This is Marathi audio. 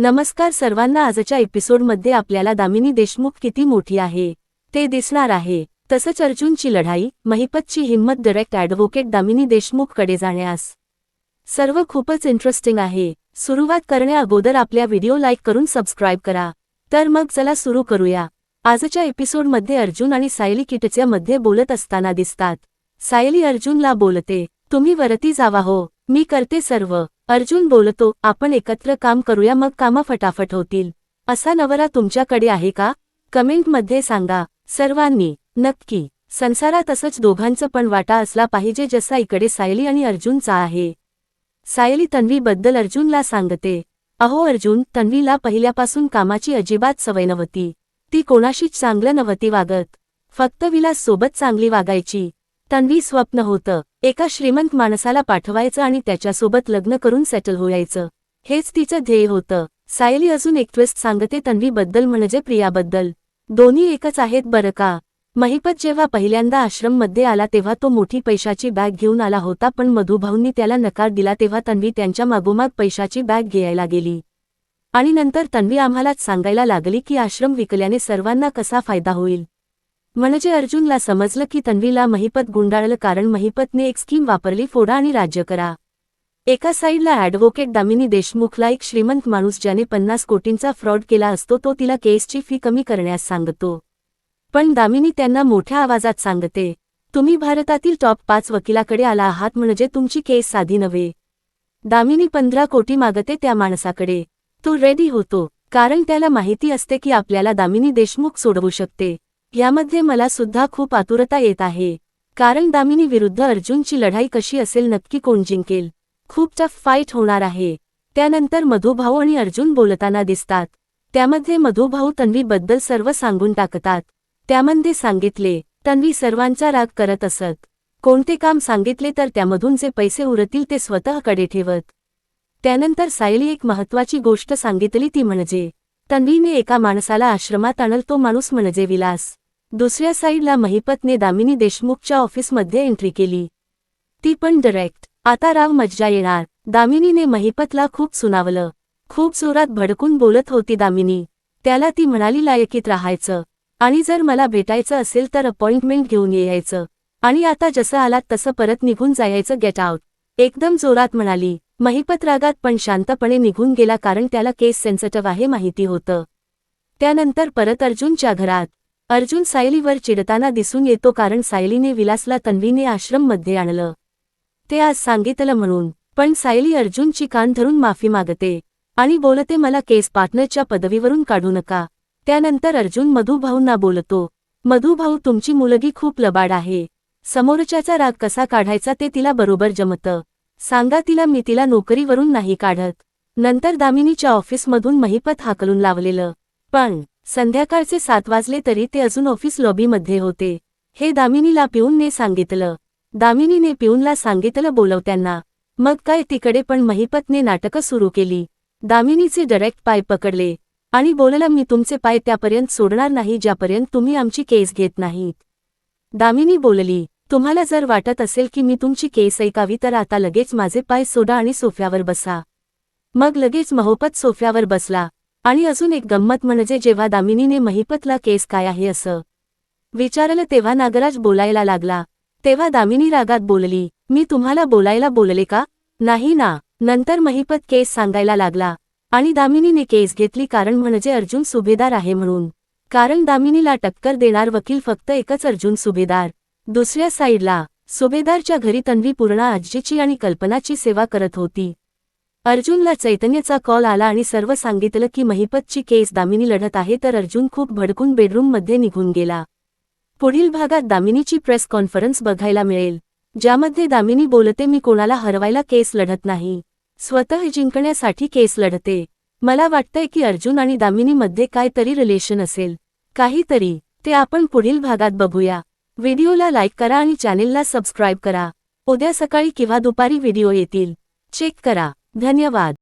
नमस्कार सर्वांना आजच्या एपिसोडमध्ये आपल्याला दामिनी देशमुख किती मोठी आहे ते दिसणार आहे. तसंच अर्जुनची लढाई महिपतची हिंमत डायरेक्ट ॲडव्होकेट दामिनी देशमुखकडे जाण्यास. सर्व खूपच इंटरेस्टिंग आहे. सुरुवात करण्या अगोदर आपल्या व्हिडिओ लाईक करून सबस्क्राईब करा. तर मग चला सुरू करूया. आजच्या एपिसोडमध्ये अर्जुन आणि सायली किटच्या मध्ये बोलत असताना दिसतात. सायली अर्जुनला बोलते तुम्ही वरती जावा हो मी करते सर्व. अर्जुन बोलतो आपण एकत्र काम करूया मग कामं फटाफट होतील. असा नवरा तुमच्याकडे आहे का? कमेंटमध्ये सांगा. सर्वांनी नक्की. संसारात असंच दोघांचं पण वाटा असला पाहिजे जसा इकडे सायली आणि अर्जुनचा आहे. सायली तन्वीबद्दल अर्जुनला सांगते. अहो अर्जुन तन्वीला पहिल्यापासून कामाची अजिबात सवय नव्हती. ती कोणाशीच चांगलं नव्हती वागत. फक्त विलास सोबत चांगली वागायची. तन्वी स्वप्न होतं. एका श्रीमंत माणसाला पाठवायचं आणि त्याच्यासोबत लग्न करून सेटल होयायचं. हेच तिचं ध्येय होतं. सायली अजून एक ट्विस्ट सांगते तन्वीबद्दल म्हणजे प्रियाबद्दल. दोन्ही एकच आहेत बरं का? महिपत जेव्हा पहिल्यांदा आश्रममध्ये आला तेव्हा तो मोठी पैशाची बॅग घेऊन आला होता पण मधुभाऊंनी त्याला नकार दिला तेव्हा तन्वी त्यांच्या मागोमाग पैशाची बॅग घ्यायला गेली. आणि नंतर तन्वी आम्हालाच सांगायला लागली की आश्रम विकल्याने सर्वांना कसा फायदा होईल? म्हणजे अर्जुनला समजलं की तन्वीला महिपत गुंडाळलं कारण महिपतने एक स्कीम वापरली फोडा आणि राज्य करा. एका साईडला ॲडव्होकेट दामिनी देशमुखला एक श्रीमंत माणूस ज्याने पन्नास कोटींचा फ्रॉड केला असतो तो तिला केसची फी कमी करण्यास सांगतो. पण दामिनी त्यांना मोठ्या आवाजात सांगते तुम्ही भारतातील टॉप पाच वकिलाकडे आला आहात म्हणजे तुमची केस साधी नव्हे. दामिनी पंधरा कोटी मागते त्या माणसाकडे. तो रेडी होतो कारण त्याला माहिती असते की आपल्याला दामिनी देशमुख सोडवू शकते. यामध्ये मला सुद्धा खूप आतुरता येत आहे. कारण दामिनी विरुद्ध अर्जुनची लढाई कशी असेल नक्की कोण जिंकेल? खूप टफ फाईट होणार आहे. त्यानंतर मधुभाऊ आणि अर्जुन बोलताना दिसतात. त्यामध्ये मधुभाऊ तन्वीबद्दल सर्व सांगून टाकतात. त्यामध्ये सांगितले तन्वी सर्वांचा राग करत असत. कोणते काम सांगितले तर त्यामधून जे पैसे उरतील ते स्वतःकडे ठेवत त्यानंतर सायली एक महत्वाची गोष्ट सांगितली ती म्हणजे तन्वीने एका माणसाला आश्रमात आणल तो माणूस म्हणजे विलास. दुसऱ्या साईडला महिपतने दामिनी देशमुखच्या ऑफिसमध्ये एंट्री केली. ती पण डायरेक्ट आता राव मज्जा येणार. दामिनीने महिपतला खूप सुनावलं. खूप जोरात भडकून बोलत होती दामिनी. त्याला ती म्हणाली लायकीत राहायचं. आणि जर मला भेटायचं असेल तर अपॉइंटमेंट घेऊन यायचं. आणि आता जसं आलात तसं परत निघून जायचं. Get out. एकदम जोरात म्हणाली. महिपत रागात पण शांतपणे निघून गेला कारण त्याला केस सेन्सिटिव्ह आहे माहिती होतं. त्यानंतर परत अर्जुनच्या घरात. अर्जुन सायलीवर चिडताना दिसून येतो कारण सायलीने विलासला तन्वीने आश्रममध्ये आणलं. ते आज सांगितलं म्हणून पण सायली अर्जुनची कान धरून माफी मागते आणि बोलते मला केस पार्टनरच्या पदवीवरून काढू नका त्यानंतर अर्जुन मधुभाऊंना बोलतो मधुभाऊ तुमची मुलगी खूप लबाड आहे. समोरच्याचा राग कसा काढायचा ते तिला बरोबर जमतं. सांगा तिला मी तिला नोकरीवरून नाही काढत नंतर दामिनीच्या ऑफिसमधून महिपत हाकलून लावलेलं. पण संध्याकाळचे सात वाजले तरी ते अजून ऑफिस लॉबीमध्ये होते. हे दामिनीला पिऊनने सांगितलं. दामिनीने पिऊनला सांगितलं बोलवत्यांना. मग काय तिकडे पण महिपतने नाटकं सुरू केली. दामिनीचे डायरेक्ट पाय पकडले. आणि बोलला मी तुमचे पाय त्यापर्यंत सोडणार नाही ज्यापर्यंत तुम्ही आमची केस घेत नाहीत. दामिनी बोलली तुम्हाला जर वाटत असेल की मी तुमची केस ऐकावी तर आता लगेच माझे पाय सोडा आणि सोफ्यावर बसा. मग लगेच महोपत सोफ्यावर बसला. आणि अजून एक गंमत म्हणजे जेव्हा दामिनीने महिपतला केस काय आहे असं विचारलं तेव्हा नागराज बोलायला लागला. तेव्हा दामिनी रागात बोलली मी तुम्हाला बोलायला बोलले का? नाही ना. नंतर महिपत केस सांगायला लागला आणि दामिनीने केस घेतली कारण म्हणजे अर्जुन सुभेदार आहे म्हणून. कारण दामिनीला टक्कर देणार वकील फक्त एकच अर्जुन सुभेदार. दुसऱ्या साईडला सुभेदारच्या घरी तन्वी पूर्णा आजीची आणि कल्पनाची सेवा करत होती. अर्जुनला चैतन्यचा कॉल आला आणि सर्व सांगितलं की महिपतची केस दामिनी लढत आहे तर अर्जुन खूप भडकून बेडरूममध्ये निघून गेला. पुढील भागात दामिनीची प्रेस कॉन्फरन्स बघायला मिळेल ज्यामध्ये दामिनी बोलते मी कोणाला हरवायला केस लढत नाही. स्वतः जिंकण्यासाठी केस लढते. मला वाटतंय की अर्जुन आणि दामिनीमध्ये काहीतरी रिलेशन असेल. काहीतरी. ते आपण पुढील भागात बघूया. व्हिडिओला लाईक करा आणि चॅनेलला सबस्क्राईब करा. उद्या सकाळी किंवा दुपारी व्हिडिओ येतील. चेक करा. धन्यवाद.